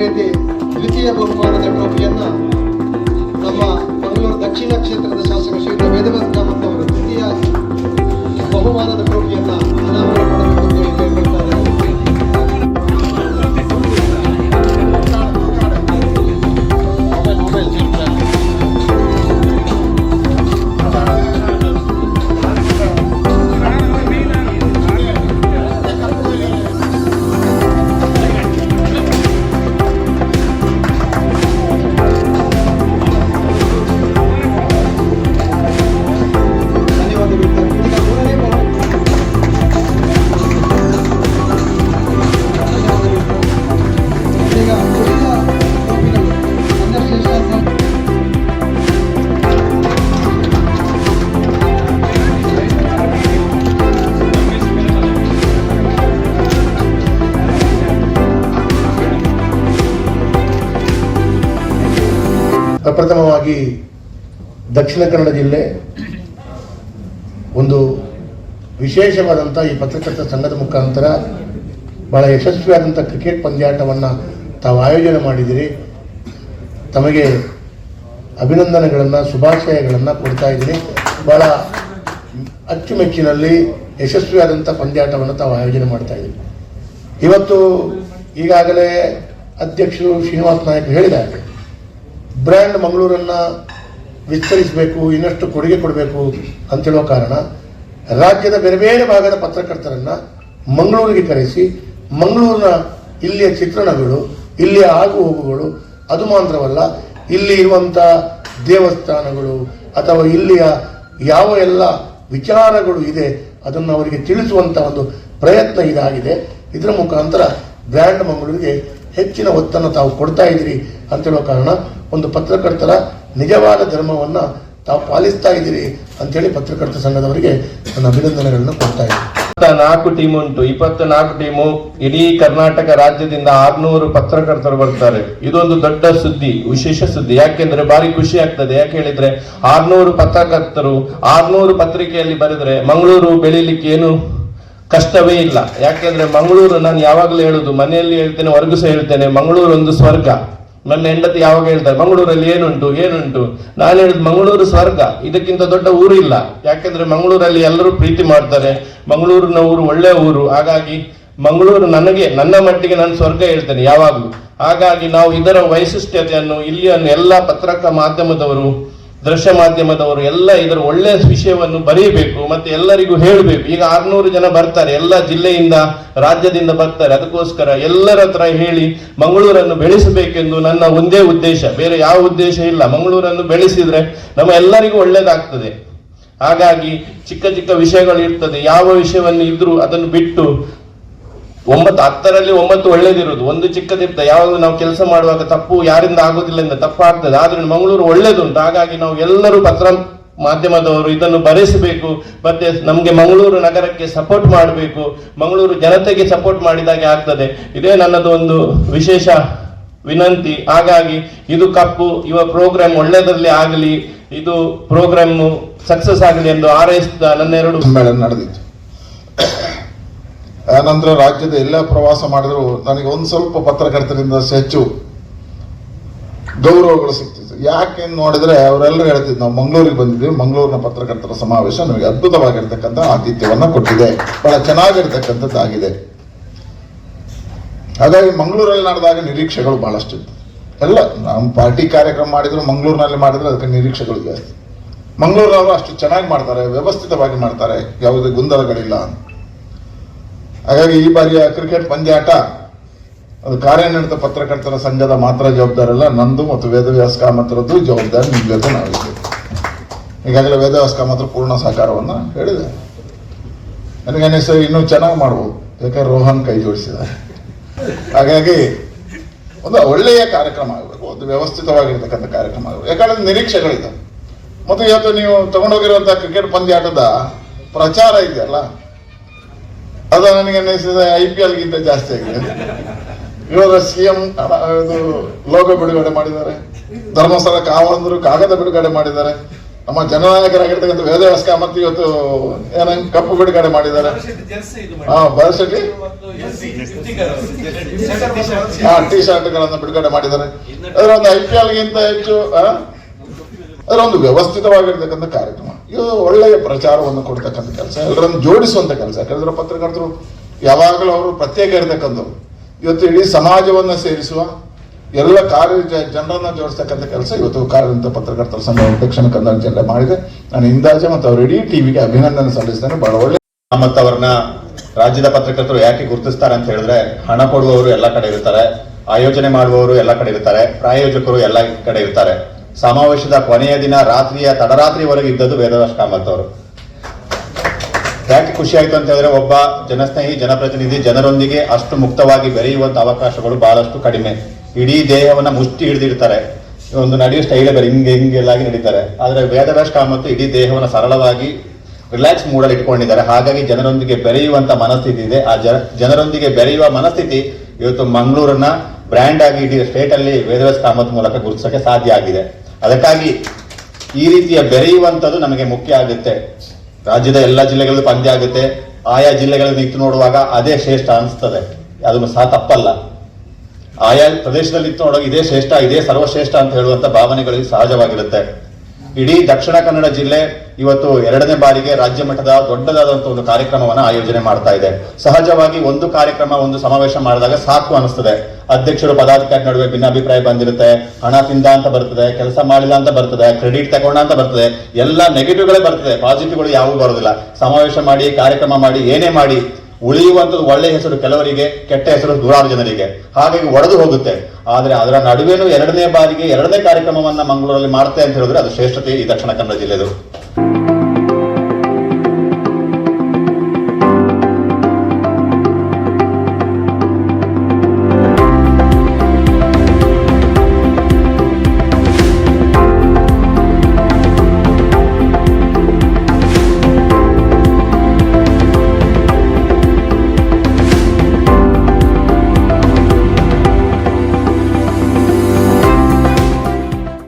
muérete ಪ್ರಪ್ರಥಮವಾಗಿ ದಕ್ಷಿಣ ಕನ್ನಡ ಜಿಲ್ಲೆ ಒಂದು ವಿಶೇಷವಾದಂಥ ಈ ಪತ್ರಕರ್ತರ ಸಂಘದ ಮುಖಾಂತರ ಬಹಳ ಯಶಸ್ವಿಯಾದಂಥ ಕ್ರಿಕೆಟ್ ಪಂದ್ಯಾಟವನ್ನು ತಾವು ಆಯೋಜನೆ ಮಾಡಿದಿರಿ ತಮಗೆ ಅಭಿನಂದನೆಗಳನ್ನು, ಶುಭಾಶಯಗಳನ್ನು ಕೊಡ್ತಾ ಇದ್ದೀನಿ. ಬಹಳ ಅಚ್ಚುಮೆಚ್ಚಿನಲ್ಲಿ ಯಶಸ್ವಿಯಾದಂಥ ಪಂದ್ಯಾಟವನ್ನು ತಾವು ಆಯೋಜನೆ ಮಾಡ್ತಾ ಇದ್ದೀವಿ. ಇವತ್ತು ಈಗಾಗಲೇ ಅಧ್ಯಕ್ಷರು ಶ್ರೀನಿವಾಸ ನಾಯಕ್ ಹೇಳಿದ್ದಾರೆ. ಬ್ರ್ಯಾಂಡ್ ಮಂಗಳೂರನ್ನು ವಿಸ್ತರಿಸಬೇಕು, ಇನ್ನಷ್ಟು ಕೊಡುಗೆ ಕೊಡಬೇಕು ಅಂತೇಳೋ ಕಾರಣ ರಾಜ್ಯದ ಬೇರೆ ಬೇರೆ ಭಾಗದ ಪತ್ರಕರ್ತರನ್ನ ಮಂಗಳೂರಿಗೆ ಕರೆಸಿ, ಮಂಗಳೂರಿನ ಇಲ್ಲಿಯ ಚಿತ್ರಣಗಳು, ಇಲ್ಲಿಯ ಆಗು ಹೋಗುಗಳು ಅದು ಮಾತ್ರವಲ್ಲ, ಇಲ್ಲಿ ಇರುವಂಥ ದೇವಸ್ಥಾನಗಳು ಅಥವಾ ಇಲ್ಲಿಯ ಯಾವ ಎಲ್ಲ ವಿಚಾರಗಳು ಇದೆ ಅದನ್ನು ಅವರಿಗೆ ತಿಳಿಸುವಂಥ ಒಂದು ಪ್ರಯತ್ನ ಇದಾಗಿದೆ. ಇದರ ಮುಖಾಂತರ ಬ್ರ್ಯಾಂಡ್ ಮಂಗಳೂರಿಗೆ ಹೆಚ್ಚಿನ ಒತ್ತನ್ನು ತಾವು ಕೊಡ್ತಾ ಇದ್ದೀರಿ ಅಂತೇಳೋ ಕಾರಣ ಒಂದು ಪತ್ರಕರ್ತರ ನಿಜವಾದ ಧರ್ಮವನ್ನು ತಾವು ಪಾಲಿಸ್ತಾ ಇದ್ದೀರಿ ಅಂತೇಳಿ ಪತ್ರಕರ್ತ ಸಂಘದವರಿಗೆ ನನ್ನ ಅಭಿನಂದನೆಗಳನ್ನು ಕೊಡ್ತಾ ಇದ್ದೀನಿ. ನಾಲ್ಕು ಟೀಮ್ ಉಂಟು. ಇಪ್ಪತ್ನಾಲ್ಕು ಟೀಮು ಇಡೀ ಕರ್ನಾಟಕ ರಾಜ್ಯದಿಂದ ಆರ್ನೂರು ಪತ್ರಕರ್ತರು ಬರ್ತಾರೆ. ಇದೊಂದು ದೊಡ್ಡ ಸುದ್ದಿ, ವಿಶೇಷ ಸುದ್ದಿ. ಯಾಕೆಂದ್ರೆ ಬಾರಿ ಖುಷಿ ಆಗ್ತದೆ. ಯಾಕೆ ಹೇಳಿದ್ರೆ ಆರ್ನೂರು ಪತ್ರಕರ್ತರು ಆರ್ನೂರು ಪತ್ರಿಕೆಯಲ್ಲಿ ಬರೆದ್ರೆ ಮಂಗಳೂರು ಬೆಳೀಲಿಕ್ಕೆ ಏನು ಕಷ್ಟವೇ ಇಲ್ಲ. ಯಾಕೆಂದ್ರೆ ಮಂಗಳೂರು ನಾನು ಯಾವಾಗಲೂ ಹೇಳುದು, ಮನೆಯಲ್ಲಿ ಹೇಳ್ತೇನೆ, ಹೊರಗು ಸಹ ಹೇಳ್ತೇನೆ, ಮಂಗಳೂರು ಒಂದು ಸ್ವರ್ಗ. ನನ್ನ ಹೆಂಡತಿ ಯಾವಾಗ ಹೇಳ್ತಾರೆ, ಮಂಗಳೂರಲ್ಲಿ ಏನುಂಟು ಏನುಂಟು? ನಾನು ಹೇಳುದು, ಮಂಗಳೂರು ಸ್ವರ್ಗ. ಇದಕ್ಕಿಂತ ದೊಡ್ಡ ಊರು ಇಲ್ಲ. ಯಾಕೆಂದ್ರೆ ಮಂಗಳೂರಲ್ಲಿ ಎಲ್ಲರೂ ಪ್ರೀತಿ ಮಾಡ್ತಾರೆ. ಮಂಗಳೂರಿನ ಊರು ಒಳ್ಳೆ ಊರು. ಹಾಗಾಗಿ ಮಂಗಳೂರು ನನಗೆ, ನನ್ನ ಮಟ್ಟಿಗೆ ನಾನು ಸ್ವರ್ಗ ಹೇಳ್ತೇನೆ ಯಾವಾಗಲೂ. ಹಾಗಾಗಿ ನಾವು ಇದರ ವೈಶಿಷ್ಟ್ಯತೆಯನ್ನು, ಇಲ್ಲಿಯನ್ನು ಎಲ್ಲ ಪತ್ರಕ ಮಾಧ್ಯಮದವರು ದೃಶ್ಯ ಮಾಧ್ಯಮದವರು ಎಲ್ಲ ಇದರ ಒಳ್ಳೆಯ ವಿಷಯವನ್ನು ಬರೀಬೇಕು ಮತ್ತೆ ಎಲ್ಲರಿಗೂ ಹೇಳಬೇಕು. ಈಗ ಆರ್ನೂರು ಜನ ಬರ್ತಾರೆ, ಎಲ್ಲ ಜಿಲ್ಲೆಯಿಂದ ರಾಜ್ಯದಿಂದ ಬರ್ತಾರೆ. ಅದಕ್ಕೋಸ್ಕರ ಎಲ್ಲರ ಹತ್ರ ಹೇಳಿ ಮಂಗಳೂರನ್ನು ಬೆಳೆಸಬೇಕೆಂದು ನನ್ನ ಒಂದೇ ಉದ್ದೇಶ. ಬೇರೆ ಯಾವ ಉದ್ದೇಶ ಇಲ್ಲ. ಮಂಗಳೂರನ್ನು ಬೆಳೆಸಿದ್ರೆ ನಮ್ಮ ಎಲ್ಲರಿಗೂ ಒಳ್ಳೇದಾಗ್ತದೆ. ಹಾಗಾಗಿ ಚಿಕ್ಕ ಚಿಕ್ಕ ವಿಷಯಗಳು ಇರ್ತದೆ. ಯಾವ ವಿಷಯವನ್ನು ಇದ್ರೂ ಅದನ್ನು ಬಿಟ್ಟು ಒಂಬತ್ತು ಹತ್ತರಲ್ಲಿ ಒಂಬತ್ತು ಒಳ್ಳೇದಿರುವುದು. ಒಂದು ಚಿಕ್ಕದಿರ್ತದೆ ಯಾವಾಗ ನಾವು ಕೆಲಸ ಮಾಡುವಾಗ ತಪ್ಪು ಯಾರಿಂದ ಆಗೋದಿಲ್ಲ ಅಂತ ತಪ್ಪು ಆಗ್ತದೆ ಆದ್ರೆ ಮಂಗಳೂರು ಒಳ್ಳೇದುಂಟು. ಹಾಗಾಗಿ ನಾವು ಎಲ್ಲರೂ ಪತ್ರ ಮಾಧ್ಯಮದವರು ಇದನ್ನು ಬರೆಸಬೇಕು. ಮತ್ತೆ ನಮಗೆ ಮಂಗಳೂರು ನಗರಕ್ಕೆ ಸಪೋರ್ಟ್ ಮಾಡಬೇಕು. ಮಂಗಳೂರು ಜನತೆಗೆ ಸಪೋರ್ಟ್ ಮಾಡಿದಾಗೆ ಆಗ್ತದೆ. ಇದೇ ನನ್ನದು ಒಂದು ವಿಶೇಷ ವಿನಂತಿ. ಹಾಗಾಗಿ ಇದು ಕಪ್ಪು ಇವ ಪ್ರೋಗ್ರಾಮ್ ಒಳ್ಳೆಯದರಲ್ಲಿ ಆಗಲಿ, ಇದು ಪ್ರೋಗ್ರಾಮ್ ಸಕ್ಸಸ್ ಆಗಲಿ ಎಂದು ಹಾರೈಸಿದ ನನ್ನೆರಡು ನಡೆದಿತ್ತು. ಆನಂತರ ರಾಜ್ಯದ ಎಲ್ಲ ಪ್ರವಾಸ ಮಾಡಿದ್ರು, ನನಗೆ ಒಂದು ಸ್ವಲ್ಪ ಪತ್ರಕರ್ತರಿಂದ ಹೆಚ್ಚು ಗೌರವಗಳು ಸಿಗ್ತಿತ್ತು. ಯಾಕೆ ನೋಡಿದ್ರೆ ಅವರೆಲ್ಲರೂ ಹೇಳ್ತಿದ್ದು ನಾವು ಮಂಗಳೂರಿಗೆ ಬಂದಿದ್ದೀವಿ, ಮಂಗಳೂರಿನ ಪತ್ರಕರ್ತರ ಸಮಾವೇಶ ನಮಗೆ ಅದ್ಭುತವಾಗಿರ್ತಕ್ಕಂಥ ಆತಿಥ್ಯವನ್ನ ಕೊಟ್ಟಿದೆ. ಬಹಳ ಚೆನ್ನಾಗಿರ್ತಕ್ಕಂಥದ್ದಾಗಿದೆ ಹಾಗಾಗಿ ಮಂಗಳೂರಲ್ಲಿ ನಡೆದಾಗ ನಿರೀಕ್ಷೆಗಳು ಬಹಳಷ್ಟಿತ್ತು ಎಲ್ಲ, ನಮ್ಮ ಪಾರ್ಟಿ ಕಾರ್ಯಕ್ರಮ ಮಾಡಿದ್ರು, ಮಂಗಳೂರಿನಲ್ಲಿ ಮಾಡಿದ್ರೆ, ಅದಕ್ಕೆ ನಿರೀಕ್ಷೆಗಳು ಜಾಸ್ತಿ. ಅಷ್ಟು ಚೆನ್ನಾಗಿ ಮಾಡ್ತಾರೆ, ವ್ಯವಸ್ಥಿತವಾಗಿ ಮಾಡ್ತಾರೆ, ಯಾವುದೇ ಗೊಂದಲಗಳಿಲ್ಲ ಹಾಗಾಗಿ ಈ ಬಾರಿಯ ಕ್ರಿಕೆಟ್ ಪಂದ್ಯಾಟ, ಅದು ಕಾರ್ಯನಿರತ ಪತ್ರಕರ್ತರ ಸಂಘದ ಮಾತ್ರ ಜವಾಬ್ದಾರಲ್ಲ ನಂದು ಮತ್ತು ವೇದವ್ಯಾಸ ಕಾಮತ್ರದ್ದು ಜವಾಬ್ದಾರಿ ನಿಮ್ಮ ಜೊತೆ ನಾವಿದ್ದೇವೆ ಈಗಾಗಲೇ ವೇದವ್ಯಾಸ ಕಾಮತ್ರ ಪೂರ್ಣ ಸಹಕಾರವನ್ನು ಹೇಳಿದೆ. ನನಗೆ ಅನಿಸ್ತದೆ ಇನ್ನೂ ಚೆನ್ನಾಗಿ ಮಾಡ್ಬೋದು. ಯಾಕಂದ್ರೆ ರೋಹನ್ ಕೈ ಜೋಡಿಸಿದ ಹಾಗಾಗಿ ಒಂದು ಒಳ್ಳೆಯ ಕಾರ್ಯಕ್ರಮ ಆಗಬೇಕು, ಒಂದು ವ್ಯವಸ್ಥಿತವಾಗಿರ್ತಕ್ಕಂಥ ಕಾರ್ಯಕ್ರಮ ಆಗಬೇಕು. ಯಾಕಂದ್ರೆ ನಿರೀಕ್ಷೆಗಳಿದೆ. ಮತ್ತು ಇವತ್ತು ನೀವು ತಗೊಂಡೋಗಿರುವಂತಹ ಕ್ರಿಕೆಟ್ ಪಂದ್ಯಾಟದ ಪ್ರಚಾರ ಇದೆಯಲ್ಲ ಅದು ನನಗೆ ಅನ್ನಿಸಿದ ಐ ಪಿ ಎಲ್ಗಿಂತ ಜಾಸ್ತಿ ಆಗಿದೆ. ಇವಾಗ ಸಿ ಎಂ ಇದು ಲೋಗೋ ಬಿಡುಗಡೆ ಮಾಡಿದ್ದಾರೆ. ಧರ್ಮಸ್ಥಳ ಕಾವಂದರು ಕಾಗದ ಬಿಡುಗಡೆ ಮಾಡಿದ್ದಾರೆ. ನಮ್ಮ ಜನನಾಯಕರಾಗಿರ್ತಕ್ಕಂಥ ವೇದವ್ಯಾಸ ಕಾಮತ್ ಇವತ್ತು ಏನ ಕಪ್ಪು ಬಿಡುಗಡೆ ಮಾಡಿದ್ದಾರೆ. ಹಾ ಬರಸಟಿ ಹಾ ಟಿ ಶರ್ಟ್ಗಳನ್ನು ಬಿಡುಗಡೆ ಮಾಡಿದ್ದಾರೆ. ಅದರ ಒಂದು ಐ ಪಿ ಎಲ್ಗಿಂತ ಹೆಚ್ಚು ಅದರ ಒಂದು ವ್ಯವಸ್ಥಿತವಾಗಿರ್ತಕ್ಕಂಥ ಕಾರ್ಯಕ್ರಮ. ಒಳ್ಳೆಯ ಪ್ರಚಾರವನ್ನು ಕೊಡ್ತಕ್ಕಂಥ ಕೆಲಸ. ಎಲ್ಲರನ್ನು ಜೋಡಿಸುವಂತ ಕೆಲಸ. ಯಾಕಂದ್ರೆ ಪತ್ರಕರ್ತರು ಯಾವಾಗಲೂ ಅವರು ಪ್ರತ್ಯೇಕ ಇರತಕ್ಕಂಥವ್ರು. ಇವತ್ತು ಇಡೀ ಸಮಾಜವನ್ನು ಸೇರಿಸುವ ಎಲ್ಲ ಕಾರ್ಯ ಜನರನ್ನ ಜೋಡಿಸ್ತಕ್ಕಂಥ ಕೆಲಸ ಇವತ್ತು ಕಾರ್ಯದಂತ ಪತ್ರಕರ್ತರ ಸಂಘ ದಕ್ಷಿಣ ಕನ್ನಡ ಜಿಲ್ಲೆ ಮಾಡಿದೆ. ನಾನು ಇಂದಾಜೆ ಮತ್ತು ಅವರು ಇಡೀ ಟಿವಿಗೆ ಅಭಿನಂದನೆ ಸಲ್ಲಿಸ್ತೇನೆ. ಬಹಳ ಒಳ್ಳೆ ಮತ್ತು ಅವ್ರನ್ನ ರಾಜ್ಯದ ಪತ್ರಕರ್ತರು ಯಾಕೆ ಗುರುತಿಸ್ತಾರೆ ಅಂತ ಹೇಳಿದ್ರೆ, ಹಣ ಕೊಡುವವರು ಎಲ್ಲ ಕಡೆ ಇರ್ತಾರೆ, ಆಯೋಜನೆ ಮಾಡುವವರು ಎಲ್ಲ ಕಡೆ ಇರ್ತಾರೆ, ಪ್ರಾಯೋಜಕರು ಎಲ್ಲ ಕಡೆ ಇರ್ತಾರೆ. ಸಮಾವೇಶದ ಕೊನೆಯ ದಿನ ರಾತ್ರಿಯ, ತಡರಾತ್ರಿವರೆಗೆ ಇದ್ದದ್ದು ವೇದರಾಜ್ ಕಾಮತ್ ಅವರು. ಯಾಕೆ ಖುಷಿ ಆಯ್ತು ಅಂತ ಹೇಳಿದ್ರೆ ಒಬ್ಬ ಜನಸ್ನೇಹಿ, ಜನಪ್ರತಿನಿಧಿ, ಜನರೊಂದಿಗೆ ಅಷ್ಟು ಮುಕ್ತವಾಗಿ ಬೆರೆಯುವಂತ ಅವಕಾಶಗಳು ಬಹಳಷ್ಟು ಕಡಿಮೆ. ಇಡೀ ದೇಹವನ್ನ ಮುಷ್ಟಿ ಹಿಡಿದಿರ್ತಾರೆ ಒಂದು ನಡೆಯುವ ಸ್ಟೈಲೇ ಬೇರೆ, ಹಿಂಗೆ ಹಿಂಗೆಲ್ಲಾಗಿ ನಡೀತಾರೆ. ಆದ್ರೆ ವೇದರಾಜ್ ಕಾಮತ್ ಇಡೀ ದೇಹವನ್ನ ಸರಳವಾಗಿ ರಿಲ್ಯಾಕ್ಸ್ ಮೂಡಲ್ಲಿ ಇಟ್ಕೊಂಡಿದ್ದಾರೆ. ಹಾಗಾಗಿ ಜನರೊಂದಿಗೆ ಬೆರೆಯುವಂತ ಮನಸ್ಥಿತಿ ಇದೆ. ಆ ಜನರೊಂದಿಗೆ ಬೆರೆಯುವ ಮನಸ್ಥಿತಿ ಇವತ್ತು ಮಂಗಳೂರನ್ನ ಬ್ರ್ಯಾಂಡ್ ಆಗಿ ಇಡೀ ಸ್ಟೇಟ್ ಅಲ್ಲಿ ವೇದರಾಜ್ ಕಾಮತ್ ಮೂಲಕ ಗುರುತಿಸಕ್ಕೆ ಸಾಧ್ಯ ಆಗಿದೆ. ಅದಕ್ಕಾಗಿ ಈ ರೀತಿಯ ಬೆರೆಯುವಂಥದ್ದು ನಮಗೆ ಮುಖ್ಯ ಆಗುತ್ತೆ. ರಾಜ್ಯದ ಎಲ್ಲ ಜಿಲ್ಲೆಗಳಲ್ಲೂ ಪಂದ್ಯ ಆಗುತ್ತೆ. ಆಯಾ ಜಿಲ್ಲೆಗಳಲ್ಲಿ ನಿಂತು ನೋಡುವಾಗ ಅದೇ ಶ್ರೇಷ್ಠ ಅನಿಸ್ತದೆ. ಅದು ಸಹ ತಪ್ಪಲ್ಲ. ಆಯಾ ಪ್ರದೇಶದಲ್ಲಿ ನಿಂತು ನೋಡುವಾಗ ಇದೇ ಶ್ರೇಷ್ಠ, ಇದೇ ಸರ್ವಶ್ರೇಷ್ಠ ಅಂತ ಹೇಳುವಂತ ಭಾವನೆಗಳಿಗೆ ಸಹಜವಾಗಿರುತ್ತೆ. ಇಡೀ ದಕ್ಷಿಣ ಕನ್ನಡ ಜಿಲ್ಲೆ ಇವತ್ತು ಎರಡನೇ ಬಾರಿಗೆ ರಾಜ್ಯ ಮಟ್ಟದ ದೊಡ್ಡದಾದಂಥ ಒಂದು ಕಾರ್ಯಕ್ರಮವನ್ನು ಆಯೋಜನೆ ಮಾಡ್ತಾ ಇದೆ. ಸಹಜವಾಗಿ ಒಂದು ಕಾರ್ಯಕ್ರಮ, ಒಂದು ಸಮಾವೇಶ ಮಾಡಿದಾಗ ಸಾಕು ಅನಿಸ್ತದೆ. ಅಧ್ಯಕ್ಷರು ಪದಾಧಿಕಾರಿ ನಡುವೆ ಭಿನ್ನಾಭಿಪ್ರಾಯ ಬಂದಿರುತ್ತೆ, ಹಣ ತಿಂದ ಅಂತ ಬರ್ತದೆ, ಕೆಲಸ ಮಾಡಿಲ್ಲ ಅಂತ ಬರ್ತದೆ ಕ್ರೆಡಿಟ್ ತಗೊಂಡ ಅಂತ ಬರ್ತದೆ, ಎಲ್ಲ ನೆಗೆಟಿವ್ಗಳೇ ಬರ್ತದೆ ಪಾಸಿಟಿವ್ಗಳು ಯಾವೂ ಬರೋದಿಲ್ಲ. ಸಮಾವೇಶ ಮಾಡಿ, ಕಾರ್ಯಕ್ರಮ ಮಾಡಿ, ಏನೇ ಮಾಡಿ, ಉಳಿಯುವಂಥದ್ದು ಒಳ್ಳೆ ಹೆಸರು ಕೆಲವರಿಗೆ, ಕೆಟ್ಟ ಹೆಸರು ದೂರಾರು ಜನರಿಗೆ. ಹಾಗಾಗಿ ಒಡೆದು ಹೋಗುತ್ತೆ. ಆದ್ರೆ ಅದರ ನಡುವೆನೂ ಎರಡನೇ ಬಾರಿಗೆ ಎರಡನೇ ಕಾರ್ಯಕ್ರಮವನ್ನ ಮಂಗಳೂರಲ್ಲಿ ಮಾಡ್ತೆ ಅಂತ ಹೇಳಿದ್ರೆ ಅದು ಶ್ರೇಷ್ಠತೆ ಈ ದಕ್ಷಿಣ ಕನ್ನಡ ಜಿಲ್ಲೆದು.